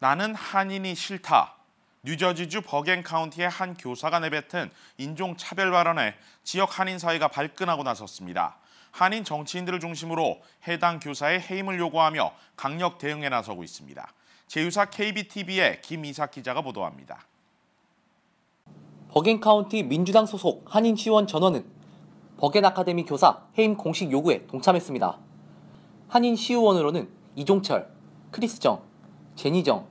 나는 한인이 싫다. 뉴저지주 버겐 카운티의 한 교사가 내뱉은 인종 차별 발언에 지역 한인 사회가 발끈하고 나섰습니다. 한인 정치인들을 중심으로 해당 교사의 해임을 요구하며 강력 대응에 나서고 있습니다. 제휴사 KBTV의 김이삭 기자가 보도합니다. 버겐 카운티 민주당 소속 한인 시의원 전원은 버겐 아카데미 교사 해임 공식 요구에 동참했습니다. 한인 시의원으로는 이종철, 크리스정, 제니정,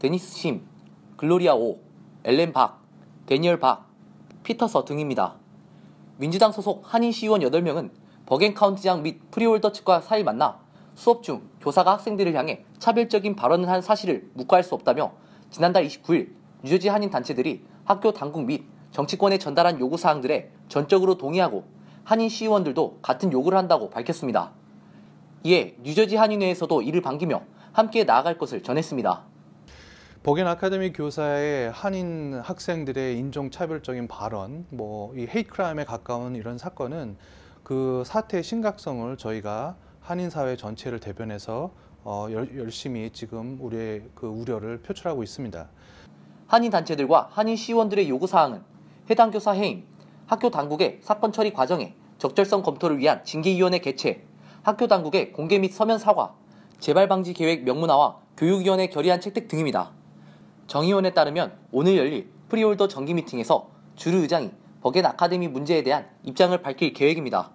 데니스 심, 글로리아 오, 엘렌 박, 데니얼 박, 피터서 등입니다. 민주당 소속 한인 시의원 8명은 버겐 카운티장 및 프리홀더 측과 사이 만나 수업 중 교사가 학생들을 향해 차별적인 발언을 한 사실을 묵과할 수 없다며 지난달 29일 뉴저지 한인 단체들이 학교 당국 및 정치권에 전달한 요구 사항들에 전적으로 동의하고 한인 시의원들도 같은 요구를 한다고 밝혔습니다. 이에 뉴저지 한인회에서도 이를 반기며 함께 나아갈 것을 전했습니다. 버겐 아카데미 교사의 한인 학생들의 인종차별적인 발언, 뭐 이 헤이트 크라임에 가까운 이런 사건은 그 사태의 심각성을 저희가 한인 사회 전체를 대변해서 어, 열심히 지금 우리의 그 우려를 표출하고 있습니다. 한인 단체들과 한인 시의원들의 요구 사항은 해당 교사 해임, 학교 당국의 사건 처리 과정에 적절성 검토를 위한 징계위원회 개최, 학교 당국의 공개 및 서면 사과, 재발 방지 계획 명문화와 교육위원회 결의안 채택 등입니다. 정의원에 따르면 오늘 열릴 프리홀더 정기 미팅에서 주류 의장이 버겐 아카데미 문제에 대한 입장을 밝힐 계획입니다.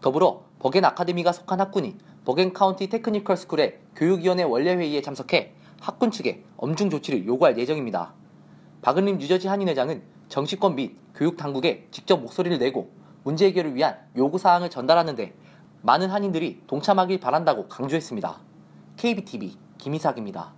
더불어 버겐 아카데미가 속한 학군이 버겐 카운티 테크니컬 스쿨의 교육위원회 원래회의에 참석해 학군 측에 엄중 조치를 요구할 예정입니다. 박은림 뉴저지 한인회장은 정치권 및 교육 당국에 직접 목소리를 내고 문제 해결을 위한 요구 사항을 전달하는데 많은 한인들이 동참하길 바란다고 강조했습니다. KBTV 김희삭입니다.